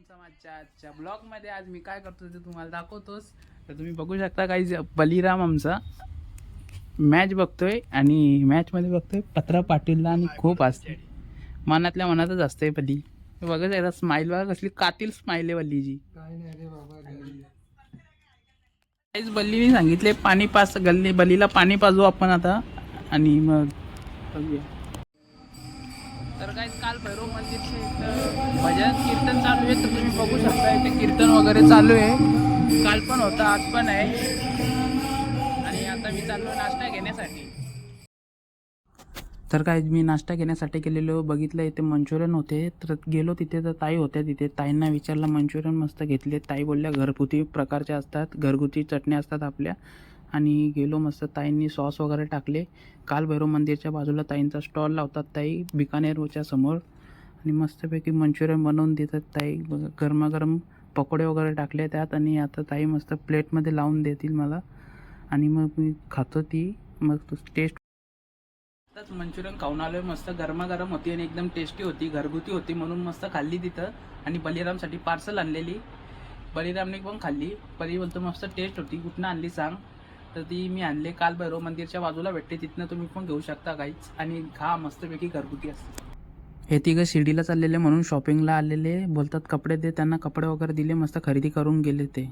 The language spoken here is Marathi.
तुमचा माझ्या आजच्या ब्लॉगमध्ये आज मी काय करतो ते तुम्हाला दाखवतोच. तर तुम्ही बघू शकता काही बलिराम आमचा मॅच बघतोय आणि मॅचमध्ये बघतोय पत्रा पाटीलला आणि खूप असते. मनातल्या मनातच असते बली. बघत एकदा स्माईल बघा कसली कातील स्माईल आहे बल्लीची बाबा घरी. काहीच बल्लीने सांगितले पाणी पास गल्ली बलीला पाणी पाजू आपण आता. आणि मग बघूया. तर काय काल भैरव मंदिरचे इथं भजन कीर्तन चालू आहे तर तुम्ही बघू शकता इथे कीर्तन वगैरे चालू आहे. काल पण होतं आज पण आहे. आणि आता मी चाललो नाश्ता घेण्यासाठी. तर काय मी नाश्ता घेण्यासाठी गेलेलो बघितलं इथे मंचुरियन होते. तर गेलो तिथे तर ताई होत्या तिथे. ताईंना विचारलं मंचुरियन मस्त घेतले. ताई बोलल्या घरगुती प्रकारचे असतात घरगुती चटण्या असतात आपल्या. आणि गेलो मस्त ताईंनी सॉस वगैरे टाकले. काल भैरव मंदिरच्या बाजूला ताईंचा स्टॉल लावतात ताई बिकानेरच्या समोर. आणि मस्तपैकी मंचुरियन बनवून देतात ताई. गरमागरम पकोडे वगैरे टाकले त्यात आणि आता ताई मस्त प्लेटमध्ये लावून देतील मला. आणि मग मी खातो ती. मग टेस्ट आताच मंचुरियन खाऊन आलोय. मस्त गरमागरम होती आणि एकदम टेस्टी होती घरगुती होती म्हणून मस्त खाल्ली तिथं. आणि बलिरामसाठी पार्सल आणलेली. बलिरामने पण खाल्ली. बली बोलतो मस्त टेस्ट होती. कुठनं आणली सांग. तर ती मी आणले. काल भैरव मंदिरच्या बाजूला भेटते तिथनं तुम्ही पण घेऊ शकता काहीच आणि घा मस्तपैकी घरगुती असते. हे तिघं शिर्डीला चाललेले म्हणून शॉपिंगला आलेले. बोलतात कपडे दे. त्यांना कपडे वगैरे दिले. मस्त खरेदी करून गेले ते.